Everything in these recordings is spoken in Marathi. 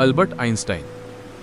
अल्बर्ट आईन्स्टाईन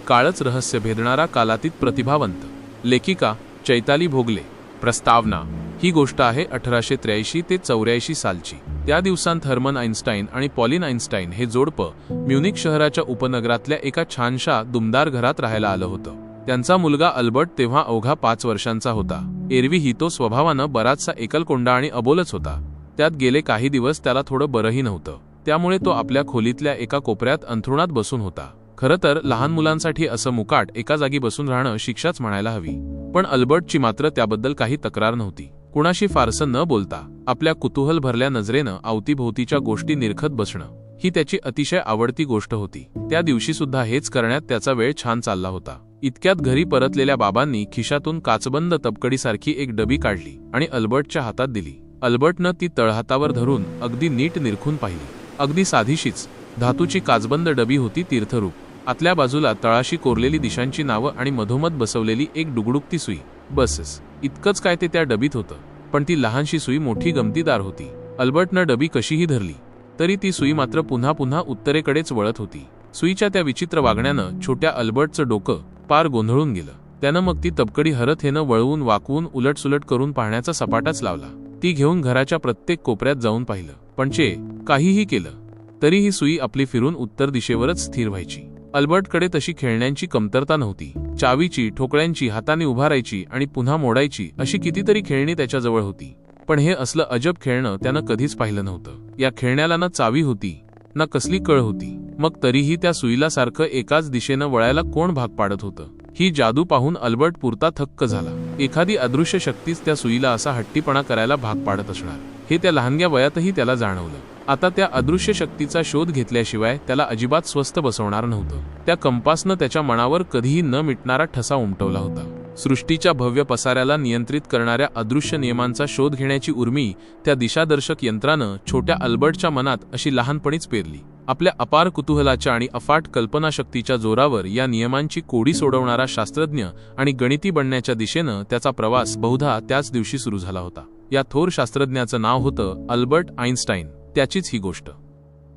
काळच रहस्य भेदणारा कालातीत प्रतिभावंत लेखिका चैताली भोगले प्रस्तावना ही गोष्ट आहे अठराशे त्र्याऐंशी ते चौऱ्याऐंशी सालची. त्या दिवसांत हर्मन आईन्स्टाईन आणि पॉलिन आईन्स्टाईन हे जोडपं म्युनिक शहराच्या उपनगरातल्या एका छानशा दुमदार घरात राहायला आलं होतं. त्यांचा मुलगा अल्बर्ट तेव्हा अवघा पाच वर्षांचा होता. एरवी ही तो स्वभावानं बराचसा एकलकोंडा आणि अबोलच होता. त्यात गेले काही दिवस त्याला थोडं बरंही नव्हतं. त्यामुळे तो आपल्या खोलीतल्या एका कोपऱ्यात अंथरुणात बसून होता. खरं तर लहान मुलांसाठी असं मुकाट एका जागी बसून राहणं शिक्षाच म्हणायला हवी. पण अल्बर्टची मात्र त्याबद्दल काही तक्रार नव्हती. कुणाशी फारसं न बोलता आपल्या कुतूहल भरल्या नजरेनं अवतीभोवतीच्या गोष्टी निरखत बसणं ही त्याची अतिशय आवडती गोष्ट होती. त्या दिवशी सुद्धा हेच करण्यात त्याचा वेळ छान चालला होता. इतक्यात घरी परतलेल्या बाबांनी खिशातून काचबंद तपकडीसारखी एक डबी काढली आणि अल्बर्टच्या हातात दिली. अल्बर्टनं ती तळहातावर धरून अगदी नीट निरखून पाहिली. अगदी साधीशीच. धातूची काचबंद डबी होती तीर्थरूप. आतल्या बाजूला तळाशी कोरलेली दिशांची नावं आणि मधोमध बसवलेली एक डुगडुकती सुई. बसस. इतकंच काय ते त्या डबीत होतं. पण ती लहानशी सुई मोठी गमतीदार होती. अल्बर्टनं डबी कशीही धरली तरी ती सुई मात्र पुन्हा पुन्हा उत्तरेकडेच वळत होती. सुईच्या त्या विचित्र वागण्यानं छोट्या अल्बर्टचं डोकं पार गोंधळून गेलं. त्यानं मग ती तबकडी हरत हेनं वळवून वाकवून उलटसुलट करून पाहण्याचा सपाटाच लावला. ती घेऊन घराच्या प्रत्येक कोपऱ्यात जाऊन पाहिलं. पण चे काहीही केलं तरी ही सुई आपली फिरून उत्तर दिशेवरच स्थिर व्हायची. अल्बर्टकडे तशी खेळण्यांची कमतरता नव्हती. चावीची ठोकळ्यांची हाताने उभारायची आणि पुन्हा मोडायची अशी कितीतरी खेळणी त्याच्याजवळ होती. पण हे असलं अजब खेळणं त्यानं कधीच पाहिलं नव्हतं. या खेळण्याला ना चावी होती ना कसली कळ होती. मग तरीही त्या सुईला सारखं एकाच दिशेनं वळायला कोण भाग पाडत होतं? ही जादू पाहून अल्बर्ट पुरता थक्क झाला. एखादी अदृश्य शक्तीच त्या सुईला असा हट्टीपणा करायला भाग पाडत असणार. हे त्या लहानग्या वयातही त्याला जाणवलं. आता त्या अदृश्य शक्तीचा शोध घेतल्याशिवाय त्याला अजिबात स्वस्थ बसवणार नव्हतं. त्या कंपासनं त्याच्या मनावर कधीही न मिटणारा ठसा उमटवला होता. सृष्टीच्या भव्य पसाऱ्याला नियंत्रित करणाऱ्या अदृश्य नियमांचा शोध घेण्याची उर्मी त्या दिशादर्शक यंत्रानं छोट्या अल्बर्टच्या मनात अशी लहानपणीच पेरली. आपल्या अपार कुतूहलाच्या आणि अफाट कल्पनाशक्तीच्या जोरावर या नियमांची कोडी सोडवणारा शास्त्रज्ञ आणि गणिती बनण्याच्या दिशेनं त्याचा प्रवास बहुधा त्याच दिवशी सुरू झाला होता. या थोर शास्त्रज्ञाचं नाव होतं अल्बर्ट आईन्स्टाईन त्याचीच ही गोष्ट.